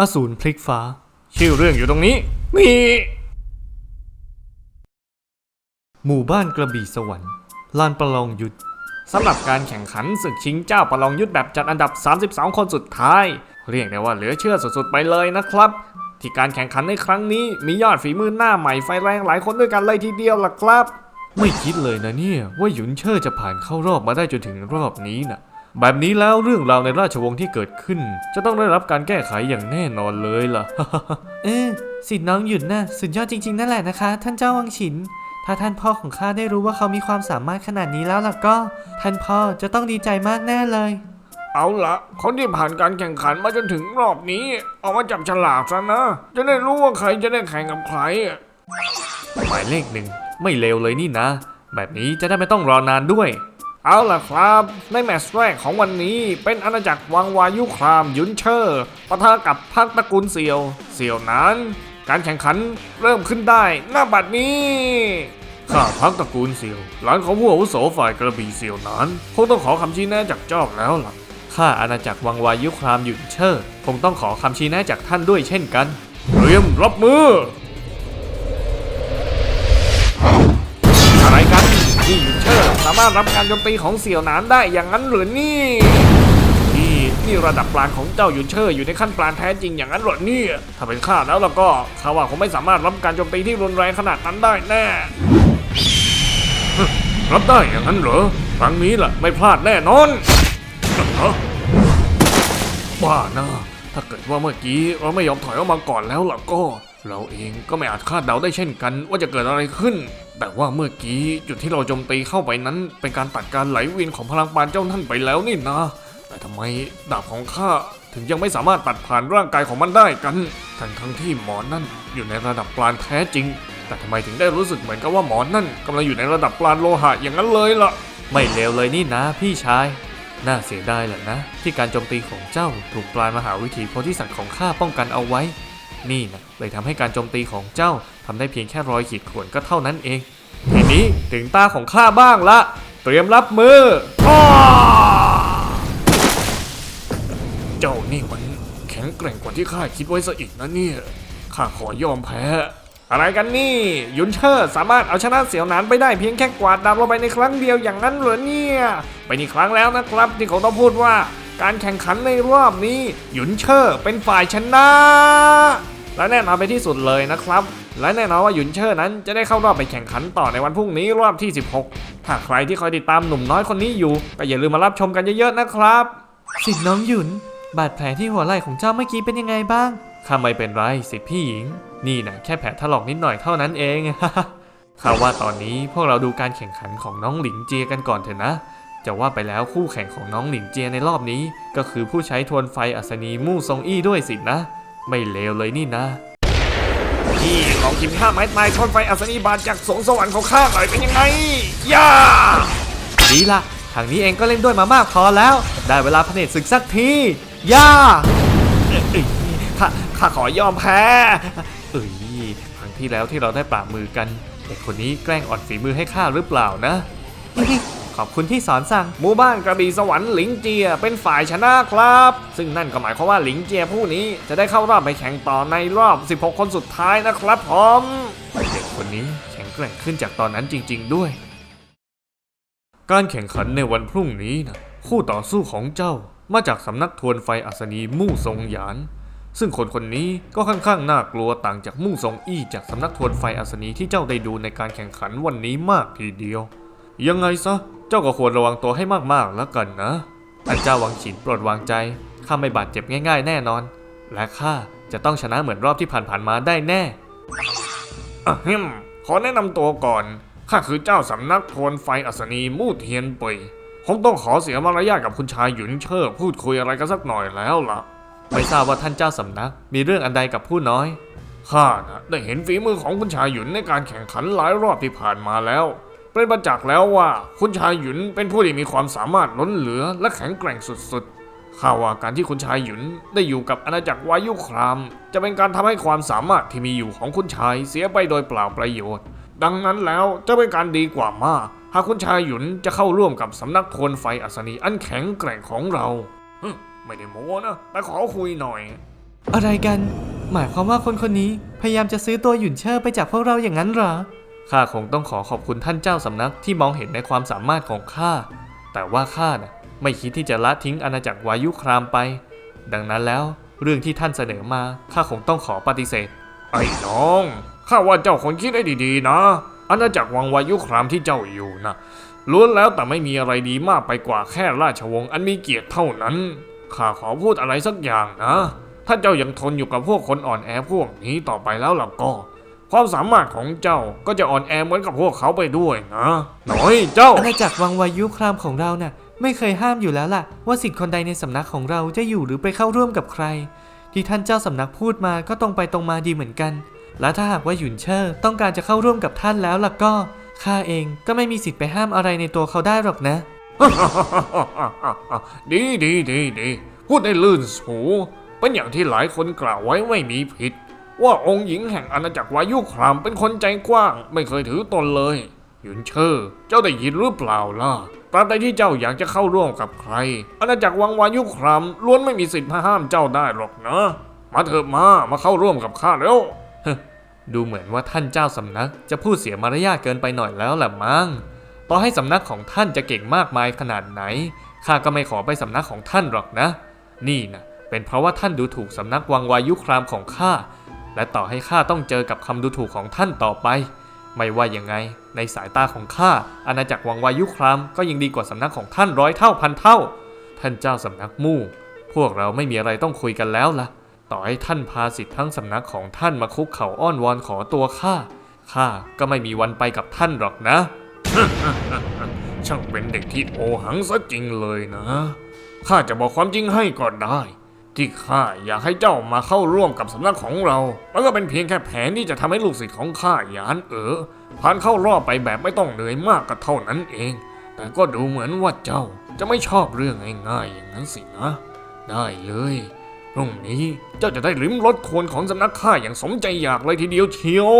อสูรพลิกฟ้า ชื่อเรื่องอยู่ตรงนี้นี่หมู่บ้านกระบี่สวรรค์ลานประลองยุทธสำหรับการแข่งขันศึกชิงเจ้าประลองยุทธแบบจัดอันดับ 32 คนสุดท้าย เรียกได้ว่าเหลือเชื่อสุดๆไปเลยนะครับ ที่การแข่งขันในครั้งนี้มียอดฝีมือหน้าใหม่ไฟแรงหลายคนด้วยกันเลยทีเดียวล่ะครับ ไม่คิดเลยนะเนี่ยว่าหยุนเชิ่อจะผ่านเข้ารอบมาได้จนถึงรอบนี้นะ แบบนี้แล้วเรื่องราวในราชวงศ์ที่เกิดขึ้น จะต้องได้รับการแก้ไขอย่างแน่นอนเลยล่ะ เออสิทธิ์น้องหยุนน่ะสุดยอดจริง ๆ นั่นแหละนะคะ ท่านเจ้าวังฉิน ถ้าท่านพ่อของข้าได้รู้ว่าเขามีความสามารถขนาดนี้แล้วล่ะก็ ท่านพ่อจะต้องดีใจมากแน่เลย เอาละคนที่ผ่านการแข่งขันมาจนถึงรอบนี้ ออกมาจับฉลากซะนะ จะได้รู้ว่าใครจะได้แข่งกับใครอะหมายเลขหนึ่งไม่เลวเลยนี่นะ แบบนี้จะได้ไม่ต้องรอนานด้วย เอาล่ะครับ ในแมตช์แรกของวันนี้เป็นอาณาจักรวังวายุครามยุนเชอร์ปะทะกับพักตระกูลเซียวเซียวนั้น การแข่งขันเริ่มขึ้นได้หน้าบัดนี้ข้าพักตระกูลเซียว หลานของผู้อาวุโสฝ่ายกระบี่เซียวนั้นคงต้องขอคำชี้แนะจากเจ้าแล้วล่ะ ข้าอาณาจักรวังวายุครามหยุนเชิดคงต้องขอคำชี้แนะจากท่านด้วยเช่นกัน เตรียมรับมือ นี่ยุนเชอร์สามารถรับการโจมตีของเสี่ยวหนานได้อย่างนั้นหรือนี่ นี่นี่ระดับปราณของเจ้ายุนเชอร์อยู่ในขั้นปราณแท้จริงอย่างนั้นเหรอเนี่ยถ้าเป็นข้าแล้วล่ะก็ข้าว่าคงไม่สามารถรับการโจมตีที่รุนแรงขนาดนั้นได้แน่ รับได้อย่างนั้นเหรอครั้งนี้ล่ะไม่พลาดแน่นอนฮะบ้านะถ้าเกิดว่าเมื่อกี้เราไม่ยอมถอยออกมาก่อนแล้วล่ะก็ เราเองก็ไม่อาจคาดเดาได้เช่นกัน ว่าจะเกิดอะไรขึ้น แต่ว่าเมื่อกี้จุดที่เราโจมตีเข้าไปนั้น เป็นการตัดการไหลเวียนของพลังปานเจ้าท่านไปแล้วนี่นะ แต่ทำไมดาบของข้าถึงยังไม่สามารถตัดผ่านร่างกายของมันได้กัน ทั้งทั้งที่หมอนั่นอยู่ในระดับปราณแท้จริง แต่ทำไมถึงได้รู้สึกเหมือนกับว่าหมอนั่นกำลังอยู่ในระดับปราณโลหะอย่างนั้นเลยล่ะ ไม่เลวเลยนี่นะ พี่ชาย น่าเสียดายแหละนะ ที่การโจมตีของเจ้าถูกปลายมหาวิถีโพธิสัตว์ของข้าป้องกันเอาไว้ นี่นะเลยทำให้การโจมตีของเจ้าทำได้เพียงแค่รอยขีดข่วนก็เท่านั้นเอง ทีนี้ถึงตาของข้าบ้างละ เตรียมรับมืออเจ้านี่มันแข็งแกร่งกว่าที่ข้าคิดไว้ซะอีกนะเนี่ยข้าขอยอมแพ้ อะไรกันนี่ ยุนเชอร์สามารถเอาชนะเสี่ยวหนานไปได้เพียงแค่กวาดดาวลงไปในครั้งเดียวอย่างนั้นเหรอเนี่ยเป็นอีกครั้งแล้วนะครับ ที่เขาต้องพูดว่าการแข่งขันในรอบนี้ หยุนเชอร์เป็นฝ่ายชนะ และแน่นอนไปที่สุดเลยนะครับ และแน่นอนว่าหยุนเชอร์นั้นจะได้เข้ารอบไปแข่งขันต่อในวันพรุ่งนี้รอบที่ 16 ถ้าใครที่คอยติดตามหนุ่มน้อยคนนี้อยู่ก็อย่าลืมมารับชมกันเยอะๆนะครับสิทธิ์น้องหยุน บาดแผลที่หัวไหล่ของเจ้าเมื่อกี้เป็นยังไงบ้างข้าไม่เป็นไรสิทธิ์พี่หญิง นี่นะแค่แผลถลอกนิดหน่อยเท่านั้นเอง ข้าว่าตอนนี้พวกเราดูการแข่งขันของน้องหลิงเจียกันก่อนเถอะนะจะว่าไปแล้วคู่แข่งของน้องหลิงเจียในรอบนี้ ก็คือผู้ใช้ทวนไฟอัศนีมู่ซงอี้ด้วยสินะ ไม่เลวเลยนี่นะนี่ลองกินข้าไม้ตายทนไฟอัศนีบาทจากสงสวรรค์ของข้าหน่อยเป็นยังไงย่าดีละทางนี้เองก็เล่นด้วยมามากพอแล้ว ได้เวลาพเนจศึกสักทีย่าข้าข้าขอยอมแพ้เอ้ยครั้งที่แล้วที่เราได้ปราบมือกันเด็กคนนี้แกล้งอ่อนฝีมือให้ข้าหรือเปล่านะ ขอบคุณที่สอนสั่ง หมู่บ้านกระบี่สวรรค์หลิงเจียเป็นฝ่ายชนะครับ ซึ่งนั่นก็หมายความว่าหลิงเจียผู้นี้จะได้เข้ารอบไปแข่งต่อในรอบ 16 คนสุดท้ายนะครับผมเด็กคนนี้แข็งแกร่งขึ้นจากตอนนั้นจริง ๆ ด้วย การแข่งขันในวันพรุ่งนี้นะคู่ต่อสู้ของเจ้ามาจากสำนักทวนไฟอัศนีมู่ทรงหยานซึ่งคนคนนี้ก็ค่อนข้างน่ากลัวต่างจากมู่ทรงอี้จากสำนักทวนไฟอัศนีที่เจ้าได้ดูในการแข่งขันวันนี้มากทีเดียว ยังไงซะ จ้าก็ควรระวังตัวให้มากๆแล้วกันนะท่านเจ้าวังฉินโปรดวางใจ ข้าไม่บาดเจ็บง่าย ๆ แน่นอน และข้าจะต้องชนะเหมือนรอบที่ผ่านๆมาได้แน่อะฮึมขอแนะนำตัวก่อน ข้าคือเจ้าสำนักทวนไฟอัศนีมู่เทียนเปยผมต้องขอเสียมารยาทกับคุณชายหยุนเชิ่อพูดคุยอะไรกันสักหน่อยแล้วล่ะ ไม่ทราบว่าท่านเจ้าสำนัก มีเรื่องอันใดกับผู้น้อย ข้านะได้เห็นฝีมือของคุณชายหยุนในการแข่งขันหลายรอบที่ผ่านมาแล้ว เป็นประจักษ์แล้วว่าคุณชายหยุนเป็นผู้ที่มีความสามารถล้นเหลือและแข็งแกร่งสุดๆ ข้าว่าการที่คุณชายหยุนได้อยู่กับอาณาจักรวายุคราม จะเป็นการทำให้ความสามารถที่มีอยู่ของคุณชายเสียไปโดยเปล่าประโยชน์ ดังนั้นแล้วจะเป็นการดีกว่ามาก หากคุณชายหยุนจะเข้าร่วมกับสำนักทวนไฟอัศนีอันแข็งแกร่งของเราฮึไม่ได้โม้นะ แต่ขอคุยหน่อย อะไรกัน หมายความว่าคนคนนี้พยายามจะซื้อตัวหยุนเชอร์ไปจากพวกเราอย่างนั้นเหรอ ข้าคงต้องขอขอบคุณท่านเจ้าสำนักที่มองเห็นในความสามารถของข้า แต่ว่าข้าน่ะไม่คิดที่จะละทิ้งอาณาจักรวายุครามไป ดังนั้นแล้วเรื่องที่ท่านเสนอมาข้าคงต้องขอปฏิเสธ ไอ้น้องข้าว่าเจ้าคนคิดได้ดีๆ นะ อาณาจักรวังวายุครามที่เจ้าอยู่นะล้วนแล้วแต่ไม่มีอะไรดีมากไปกว่าแค่ราชวงศ์อันมีเกียรติเท่านั้นข้าขอพูดอะไรสักอย่างนะ ถ้าเจ้ายังทนอยู่กับพวกคนอ่อนแอพวกนี้ต่อไปแล้วล่ะก็ ความสามารถของเจ้าก็จะอ่อนแอเหมือนกับพวกเขาไปด้วยนะหน่อยเจ้า อาณาจักรวังวายุครามของเราน่ะ ไม่เคยห้ามอยู่แล้วล่ะ ว่าสิทธิ์คนใดในสำนักของเราจะอยู่หรือไปเข้าร่วมกับใคร ที่ท่านเจ้าสำนักพูดมาก็ตรงไปตรงมาดีเหมือนกัน และถ้าหากว่าหยุนเชอร์ต้องการจะเข้าร่วมกับท่านแล้วล่ะก็ข้าเองก็ไม่มีสิทธิ์ไปห้ามอะไรในตัวเขาได้หรอกนะ ดีดีดีดีพูดได้ลื่นหูเป็นอย่างที่หลายคนกล่าวไว้ไม่มีผิด ว่าองค์หญิงแห่งอาณาจักรวายุครามเป็นคนใจกว้าง ไม่เคยถือตนเลยหยุนเชอร์เจ้าได้ยินหรือเปล่าล่ะตราบใดที่เจ้าอยากจะเข้าร่วมกับใคร อาณาจักรวังวายุครามล้วนไม่มีสิทธิ์มาห้ามเจ้าได้หรอกนะ มาเถอะมามาเข้าร่วมกับข้าแล้วดูเหมือนว่าท่านเจ้าสำนัก จะพูดเสียมารยาทเกินไปหน่อยแล้วแหละมั้งต่อให้สำนักของท่านจะเก่งมากมายขนาดไหนข้าก็ไม่ขอไปสำนักของท่านหรอกนะ นี่นะเป็นเพราะว่าท่านดูถูกสำนักวังวายุครามของข้า และต่อให้ข้าต้องเจอกับคำดูถูกของท่านต่อไป ไม่ว่ายังไง ในสายตาของข้าอาณาจักรวังวายุครามก็ยังดีกว่าสำนักของท่านร้อยเท่าพันเท่า ท่านเจ้าสำนักมู่ พวกเราไม่มีอะไรต้องคุยกันแล้วล่ะ ต่อให้ท่านพาสิทธิ์ทั้งสำนักของท่านมาคุกเข่าอ้อนวอนขอตัวข้าข้าก็ไม่มีวันไปกับท่านหรอกนะช่างเป็นเด็กที่โอหังซะจริงเลยนะข้าจะบอกความจริงให้ก็ได้ ที่ข้าอยากให้เจ้ามาเข้าร่วมกับสำนักของเรา มันก็เป็นเพียงแค่แผนที่จะทำให้ลูกศิษย์ของข้าหยานเอ๋อผ่านเข้ารอบไปแบบไม่ต้องเหนื่อยมากก็เท่านั้นเอง แต่ก็ดูเหมือนว่าเจ้าจะไม่ชอบเรื่องง่ายๆอย่างนั้นสินะ ได้เลยพรุ่งนี้เจ้าจะได้ลิ้มรสควรของสำนักข้าอย่างสมใจอยากเลยทีเดียวเชียว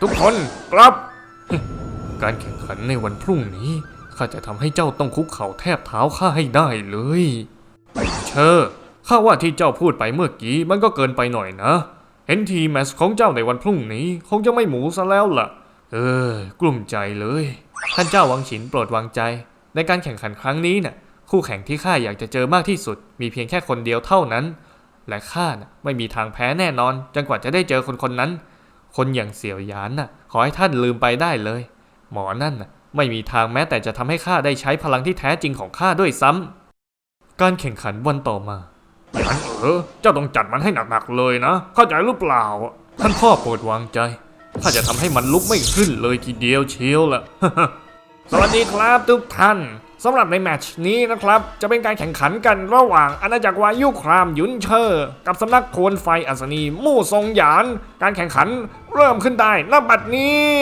ทุกคนกลับ การแข่งขันในวันพรุ่งนี้ข้าจะทำให้เจ้าต้องคุกเข่าแทบเท้าข้าให้ได้เลย เชอร์ข้าว่าที่เจ้าพูดไปเมื่อกี้มันก็เกินไปหน่อยนะ เห็นทีแมตช์ของเจ้าในวันพรุ่งนี้ คงจะไม่หมูซะแล้วล่ะ เออ กลุ้มใจเลย ท่านเจ้าวังฉินโปรดวางใจ ในการแข่งขันครั้งนี้น่ะ คู่แข่งที่ข้าอยากจะเจอมากที่สุด มีเพียงแค่คนเดียวเท่านั้น และข้าน่ะไม่มีทางแพ้แน่นอนจนกว่าจะได้เจอคนคนนั้น คนอย่างเสี่ยวหยานน่ะ ขอให้ท่านลืมไปได้เลย หมอนั่นน่ะไม่มีทางแม้แต่จะทำให้ข้าได้ใช้พลังที่แท้จริงของข้าด้วยซ้ำ การแข่งขันวันต่อมาหยานเออเจ้าต้องจัดมันให้หนักๆเลยนะ เข้าใจหรือเปล่า ท่านพ่อโปรดวางใจ ข้าจะทำให้มันลุกไม่ขึ้นเลยทีเดียวเชียวล่ะ สวัสดีครับทุกท่านสำหรับในแมตช์นี้นะครับ จะเป็นการแข่งขันกันระหว่างอาณาจักรวายุครามยุนเชอร์ กับสำนักโคนไฟอัศนีมู่ทรงหยาน การแข่งขันเริ่มขึ้นได้ณบัดนี้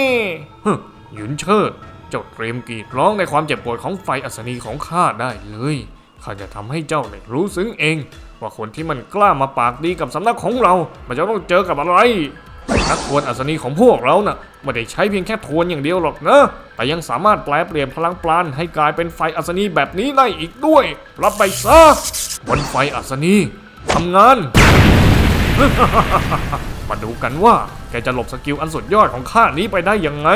ฮึยุนเชิดเจ้าเตรียมกรีดร้องในความเจ็บปวดของไฟอัศนีของข้าได้เลย ข้าจะทำให้เจ้าได้รู้ซึ้งเอง ว่าคนที่มันกล้ามาปากดีกับสำนักของเรา มันจะต้องเจอกับอะไรนักทวนอัศนีของพวกเราน่ะไม่ได้ใช้เพียงแค่ทวนอย่างเดียวหรอกนะแต่ยังสามารถแปลเปลี่ยนพลังปราณให้กลายเป็นไฟอัศนีแบบนี้ได้อีกด้วย รับไปซะบนไฟอัศนีทำงาน มาดูกันว่าแกจะหลบสกิลอันสุดยอดของข้านี้ไปได้ยังไง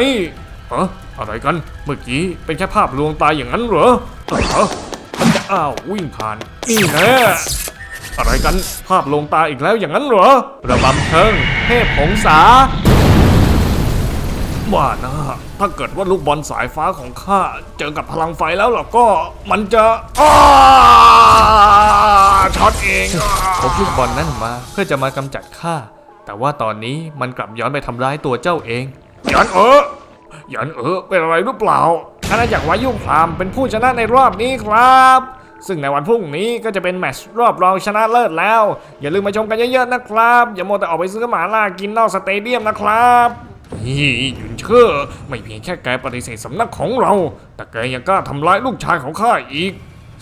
เอะอะไรกัน เมื่อกี้เป็นแค่ภาพลวงตาอย่างนั้นเหรอเออ อ้าววิ่งผ่าน นี่แน่อะไรกันภาพลวงตาอีกแล้วอย่างนั้นเหรอ ระบำเทิงเทพผงษาว่านะถ้าเกิดว่าลูกบอลสายฟ้าของข้าเจอกับพลังไฟแล้วล่ะก็มันจะอ้าช็อตเองพกลูกบอลนั่นมาเพื่อจะมากำจัดข้าแต่ว่าตอนนี้มันกลับย้อนไปทำร้ายตัวเจ้าเองหยันเออหยันเออเป็นอะไรหรือเปล่าอาณาจักรวายุพรามเป็นผู้ชนะในรอบนี้ครับ ซึ่งในวันพรุ่งนี้ก็จะเป็นแมตช์รอบรองชนะเลิศแล้ว อย่าลืมมาชมกันเยอะๆนะครับ อย่าโมวแต่ออกไปซื้อหมาล่ากินนอกสเตเดียมนะครับนี่หยุนเชื่อไม่เพียงแค่แกปฏิเสธสำนักของเรา แต่แกยังกล้าทำร้ายลูกชายของข้าอีก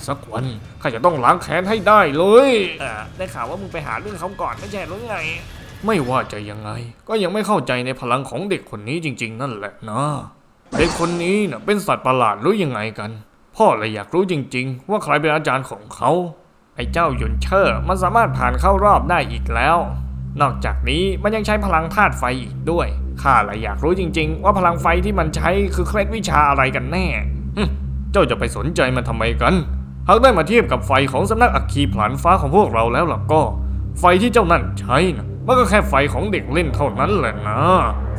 สักวันข้าจะต้องล้างแค้นให้ได้เลยเออได้ข่าวว่ามึงไปหาเรื่องเขาก่อนไม่ใช่หรือไง ไม่ว่าจะยังไง ก็ยังไม่เข้าใจในพลังของเด็กคนนี้จริง ๆ นั่นแหละนะเด็กคนนี้น่ะเป็นสัตว์ประหลาดหรือยังไงกัน พ่อเลยอยากรู้จริง ๆ ว่าใครเป็นอาจารย์ของเขา ไอ้เจ้ายุนเชอร์มันสามารถผ่านเข้ารอบได้อีกแล้ว นอกจากนี้มันยังใช้พลังธาตุไฟอีกด้วย ข้าเลยอยากรู้จริง ๆ ว่าพลังไฟที่มันใช้คือเคล็ดวิชาอะไรกันแน่ฮึเจ้าจะไปสนใจมันทำไมกัน หากได้มาเทียบกับไฟของสำนักอัคคีผลานฟ้าของพวกเราแล้วล่ะก็ ไฟที่เจ้านั่นใช้นะมันก็แค่ไฟของเด็กเล่นเท่านั้นแหละนะ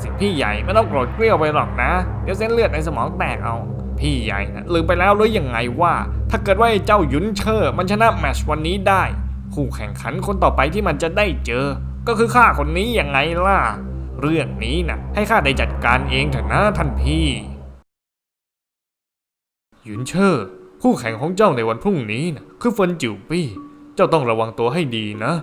สิ่งพี่ใหญ่ไม่ต้องโกรธเกรี้ยวไปหรอกนะ เดี๋ยวเส้นเลือดในสมองแตกเอา พี่ใหญ่นะลืมไปแล้วหรือยังไงว่า ถ้าเกิดว่าเจ้ายุนเชอร์ มันชนะแมชวันนี้ได้ คู่แข่งขันคนต่อไปที่มันจะได้เจอ ก็คือข้าคนนี้ยังไงล่ะ เรื่องนี้นะให้ข้าได้จัดการเองเถอะนะท่านพี่ยุนเชอร์คู่แข่งของเจ้าในวันพรุ่งนี้นะคือเฟินจิวปี้ เจ้าต้องระวังตัวให้ดีนะ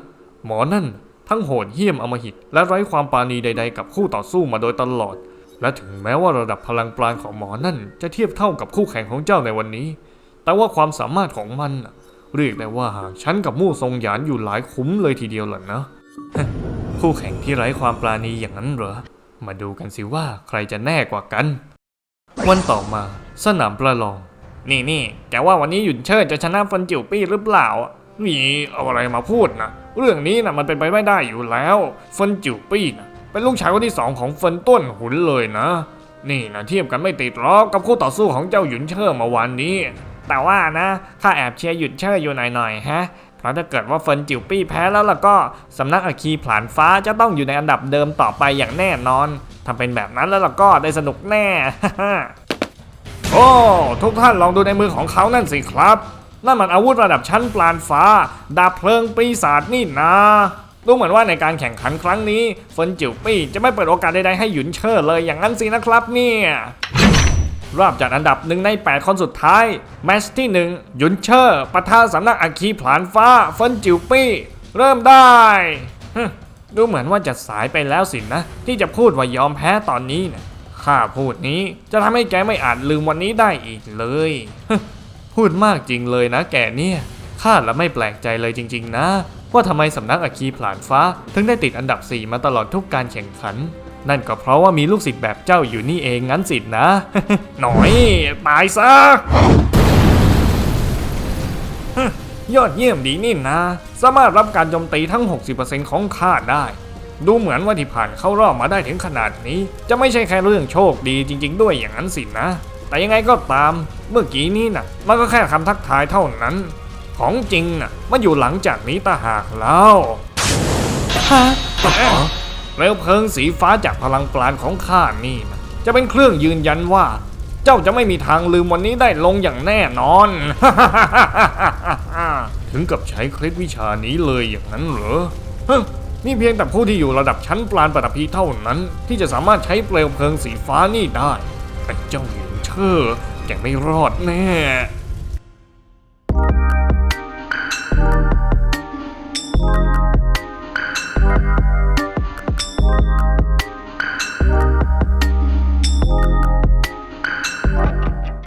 หมอนั่นทั้งโหดเหี้ยมอมหิตและไร้ความปราณีใด ๆ กับคู่ต่อสู้มาโดยตลอด และถึงแม้ว่าระดับพลังปราณของหมอนั่น จะเทียบเท่ากับคู่แข่งของเจ้าในวันนี้ แต่ว่าความสามารถของมันเรียกได้ว่าห่างชั้นกับมู่ทรงหยานอยู่หลายคุ้มเลยทีเดียวล่ะนะคู่แข่งที่ไร้ความปราณีอย่างนั้นเหรอ มาดูกันสิว่าใครจะแน่กว่ากัน วันต่อมา สนามประลอง นี่นี่แกว่าวันนี้หยุนเชิดจะชนะฟันจิ๋วปี้หรือเปล่านี่เอาอะไรมาพูดนะเรื่องนี้นะมันเป็นไปไม่ได้อยู่แล้วฟันจิ๋วปี้นะ เป็นลูกชายคนที่สองของเฟันต้นหุนเลยนะ นี่นะเทียบกันไม่ติดหรอกกับคู่ต่อสู้ของเจ้าหยุนเชิดเมาวันนี้ แต่ว่านะข้าแอบเชียร์หยุนเชิดอยู่หน่อยๆฮะเพราะถ้าเกิดว่าเฟินจิ๋วปี้แพ้แล้วล่ะก็สำนักอาคีผลานฟ้าจะต้องอยู่ในอันดับเดิมต่อไปอย่างแน่นอนทำเป็นแบบนั้นแล้วล่ะก็ได้สนุกแน่ โอ้ทุกท่านลองดูในมือของเขานั่นสิครับนั่นมันอาวุธระดับชั้นปลานฟ้า ดาบเพลิงปีศาจนี่นะ ดูเหมือนว่าในการแข่งขันครั้งนี้เฟินจิ๋วปี้จะไม่เปิดโอกาสใดๆให้หยุนเชิดเลยอย่างนั้นสินะครับเนี่ยรอบจัดอันดับหนึ่งใน 8 คนสุดท้าย แมตช์ที่1หยุนเชอร์ปะทะสำนักอาคีผลานฟ้าเฟินจิวปี้ เริ่มได้ดูเหมือนว่าจะสายไปแล้วสินะ ที่จะพูดว่ายอมแพ้ตอนนี้นะข้าพูดนี้จะทำให้แกไม่อาจลืมวันนี้ได้อีกเลย พูดมากจริงเลยนะแกเนี่ยข้าละไม่แปลกใจเลยจริง ๆ นะ ว่าทำไมสำนักอาคีผลานฟ้า ถึงได้ติดอันดับ 4 มาตลอดทุกการแข่งขัน นั่นก็เพราะว่ามีลูกศิษย์แบบเจ้าอยู่นี่เองงั้นสินะ หน่อยตายซะยอดเยี่ยมดีนี่นะ สามารถรับการโจมตีทั้ง 60%ของข้าได้ ดูเหมือนว่าที่ผ่านเข้ารอบมาได้ถึงขนาดนี้ จะไม่ใช่แค่เรื่องโชคดีจริง ๆ ด้วยอย่างนั้นสินะ แต่ยังไงก็ตาม เมื่อกี้นี้นะมันก็แค่คำทักทายเท่านั้น ของจริงนะมันอยู่หลังจากนี้ตาหากแล้วฮะเปลวเพลิงสีฟ้าจากพลังปราณของข้านี่นะจะเป็นเครื่องยืนยันว่า เจ้าจะไม่มีทางลืมวันนี้ได้ลงอย่างแน่นอน ถึงกับใช้เคล็ดวิชานี้เลยอย่างนั้นเหรอฮะนี่เพียงแต่ผู้ที่อยู่ระดับชั้นปราณปฐพีเท่านั้น ที่จะสามารถใช้เปลวเพลิงสีฟ้านี่ได้ไอ้เจ้าหญิงเชอร์แกไม่รอดแน่